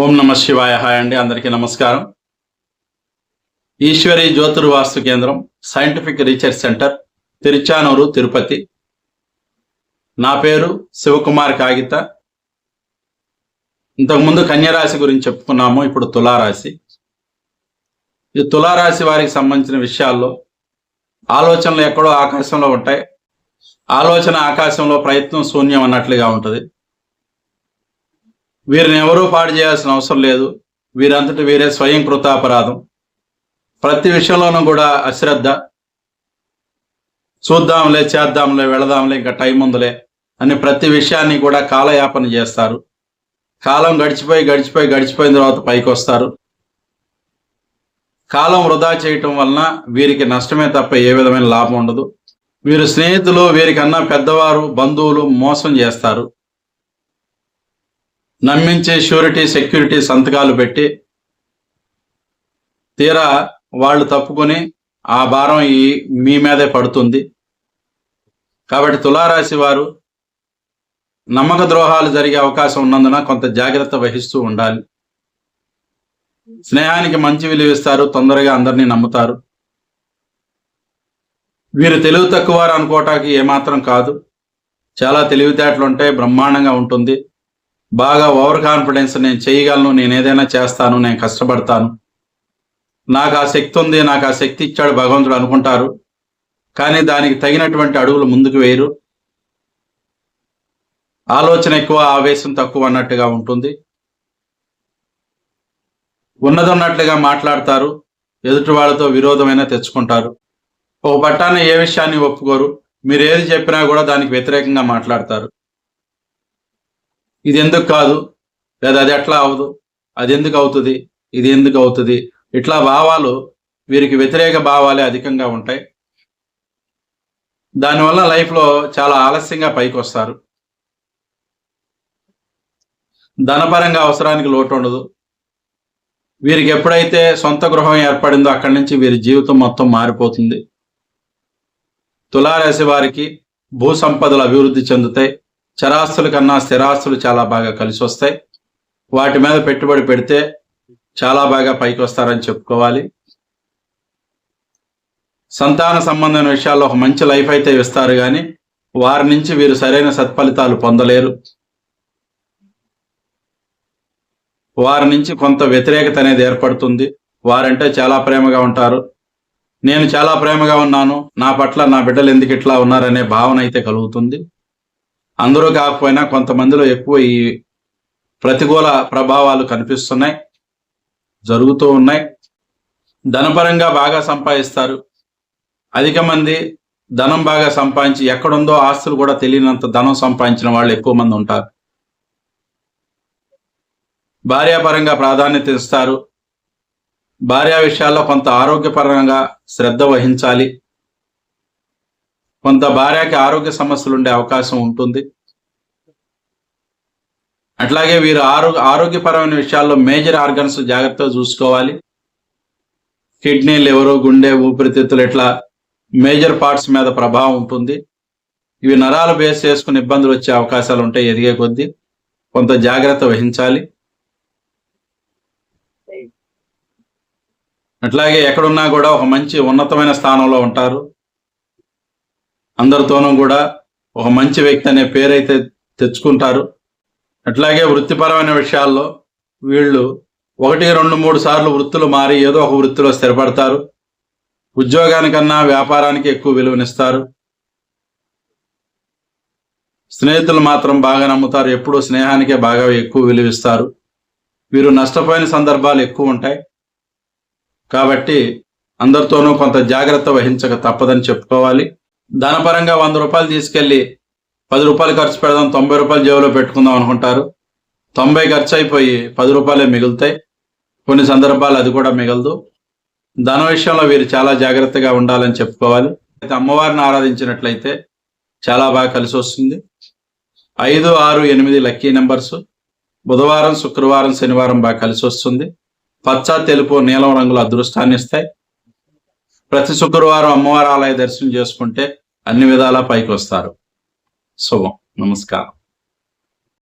ఓం నమ శివాయ. హాయ్ అండి అందరికీ నమస్కారం. Eshwari Jyotirvastu Kendram scientific research centre Tiruchanur Tirupati. నా పేరు శివకుమార్ కాగిత. ఇంతకుముందు కన్యరాశి గురించి చెప్పుకున్నాము ఇప్పుడు తులారాశి. ఈ తులారాశి వారికి సంబంధించిన విషయాల్లో ఆలోచనలు ఎక్కడో ఆకాశంలో ఉంటాయి. ఆలోచన ఆకాశంలో ప్రయత్నం శూన్యం అన్నట్లుగా ఉంటుంది. వీరిని ఎవరూ పాడు చేయాల్సిన అవసరం లేదు. వీరంతటి వీరే స్వయం కృతాపరాధం. ప్రతి విషయంలోనూ కూడా అశ్రద్ధ. చూద్దాంలే చేద్దాంలే వెళదాంలే ఇంకా టైం ఉందిలే అని ప్రతి విషయాన్ని కూడా కాలయాపన చేస్తారు. కాలం గడిచిపోయి గడిచిపోయి గడిచిపోయిన తర్వాత పైకి వస్తారు కాలం వృధా చేయటం వలన వీరికి నష్టమే తప్ప ఏ విధమైన లాభం ఉండదు. వీరు స్నేహితులు వీరికన్నా పెద్దవారు బంధువులు మోసం చేస్తారు. నమ్మించే షూరిటీ సెక్యూరిటీ సంతకాలు పెట్టి తీరా వాళ్ళు తప్పుకొని ఆ భారం ఈ మీ మీదే పడుతుంది. కాబట్టి తులారాశి వారు నమ్మక ద్రోహాలు జరిగే అవకాశం ఉన్నందున కొంత జాగ్రత్త వహిస్తూ ఉండాలి. స్నేహానికి మంచి విలువ ఇస్తారు తొందరగా అందరినీ నమ్ముతారు. వీరు తెలివి తక్కువ వారు అనుకోవటానికి ఏమాత్రం కాదు. చాలా తెలివితేటలు ఉంటాయి బ్రహ్మాండంగా ఉంటుంది. బాగా ఓవర్ కాన్ఫిడెన్స్ నేను చేయగలను నేను ఏదైనా చేస్తాను నేను కష్టపడతాను. నాకు ఆ శక్తి ఉంది నాకు ఆ శక్తి ఇచ్చాడు భగవంతుడు అనుకుంటారు. కానీ దానికి తగినటువంటి అడుగులు ముందుకు వేయరు. ఆలోచన ఎక్కువ ఆవేశం తక్కువ అన్నట్టుగా ఉంటుంది. ఉన్నదన్నట్లుగా మాట్లాడతారు. ఎదుటి వాళ్ళతో విరోధమైన తెచ్చుకుంటారు. ఒక పట్టాన ఏ విషయాన్ని ఒప్పుకోరు. మీరు ఏది చెప్పినా కూడా దానికి వ్యతిరేకంగా మాట్లాడతారు. ఇది ఎందుకు కాదు? లేదా అది ఎట్లా అవదు? అది ఎందుకు అవుతుంది? ఇది ఎందుకు అవుతుంది? ఇట్లా భావాలు వీరికి వ్యతిరేక భావాలే అధికంగా ఉంటాయి. దానివల్ల లైఫ్లో చాలా ఆలస్యంగా పైకి వస్తారు. ధనపరంగా అవసరానికి లోటు ఉండదు. వీరికి ఎప్పుడైతే సొంత గృహం ఏర్పడిందో అక్కడి నుంచి వీరి జీవితం మొత్తం మారిపోతుంది. తులారాశి వారికి భూ సంపదలు అభివృద్ధి చెందుతాయి. చరాస్తుల కన్నా స్థిరాస్తులు చాలా బాగా కలిసి వస్తాయి. వాటి మీద పెట్టుబడి పెడితే చాలా బాగా పైకి వస్తారని చెప్పుకోవాలి. సంతాన సంబంధమైన విషయాల్లో ఒక మంచి లైఫ్ అయితే ఇస్తారు కానీ వారి నుంచి వీరు సరైన సత్ఫలితాలు పొందలేరు. వారి నుంచి కొంత వ్యతిరేకత అనేది ఏర్పడుతుంది. వారంటే చాలా ప్రేమగా ఉంటారు. నేను చాలా ప్రేమగా ఉన్నాను. నా పట్ల నా బిడ్డలు ఎందుకు ఇట్లా ఉన్నారనే భావన అయితే కలుగుతుంది. అందరూ కాకపోయినా కొంతమందిలో ఎక్కువ ఈ ప్రతికూల ప్రభావాలు కనిపిస్తున్నాయి జరుగుతూ ఉన్నాయి. ధనపరంగా బాగా సంపాదిస్తారు. అధిక మంది ధనం బాగా సంపాదించి ఎక్కడుందో ఆస్తులు కూడా తెలియనంత ధనం సంపాదించిన వాళ్ళు ఎక్కువ మంది ఉంటారు. భార్యాపరంగా ప్రాధాన్యత ఇస్తారు. భార్యా విషయాల్లో కొంత ఆరోగ్యపరంగా శ్రద్ధ వహించాలి. కొంత భార్యకి ఆరోగ్య సమస్యలు ఉండే అవకాశం ఉంటుంది. అట్లాగే వీరు ఆరోగ్య ఆరోగ్యపరమైన విషయాల్లో మేజర్ ఆర్గన్స్ జాగ్రత్తగా చూసుకోవాలి. కిడ్నీ లివరు గుండె ఊపిరితిత్తులు ఇట్లా మేజర్ పార్ట్స్ మీద ప్రభావం ఉంటుంది. ఇవి నరాలు బేస్ చేసుకుని ఇబ్బందులు వచ్చే అవకాశాలు ఉంటాయి ఎదిగే కొద్దీ కొంత జాగ్రత్త వహించాలి. అట్లాగే ఎక్కడున్నా కూడా ఒక మంచి ఉన్నతమైన స్థానంలో ఉంటారు. అందరితోనూ కూడా ఒక మంచి వ్యక్తి అనే పేరైతే తెచ్చుకుంటారు. అట్లాగే వృత్తిపరమైన విషయాల్లో వీళ్ళు ఒకటి రెండు మూడు సార్లు వృత్తులు మారి ఏదో ఒక వృత్తిలో స్థిరపడతారు. ఉద్యోగానికన్నా వ్యాపారానికి ఎక్కువ విలువనిస్తారు. స్నేహితులు మాత్రం బాగా నమ్ముతారు. ఎప్పుడూ స్నేహానికే బాగా ఎక్కువ విలువిస్తారు. వీరు నష్టపోయిన సందర్భాలు ఎక్కువ ఉంటాయి. కాబట్టి అందరితోనూ కొంత జాగ్రత్త వహించక తప్పదని చెప్పుకోవాలి. ధనపరంగా వంద రూపాయలు తీసుకెళ్ళి పది రూపాయలు ఖర్చు పెడదాం తొంభై రూపాయలు జేబులో పెట్టుకుందాం అనుకుంటారు. తొంభై ఖర్చు అయిపోయి పది రూపాయలే మిగులుతాయి. కొన్ని సందర్భాలు అది కూడా మిగలదు. ధన విషయంలో వీరు చాలా జాగ్రత్తగా ఉండాలని చెప్పుకోవాలి. అయితే అమ్మవారిని ఆరాధించినట్లయితే చాలా బాగా కలిసి వస్తుంది. ఐదు ఆరు ఎనిమిది లక్కీ నెంబర్స్. బుధవారం శుక్రవారం శనివారం బాగా కలిసి వస్తుంది. పచ్చ తెలుపు నీలం రంగుల అదృష్టాన్ని ఇస్తాయి ప్రతి శుక్రవారం అమ్మవారి ఆలయ దర్శనం చేసుకుంటే అన్ని విధాలా పైకి వస్తారు. శుభం. నమస్కారం.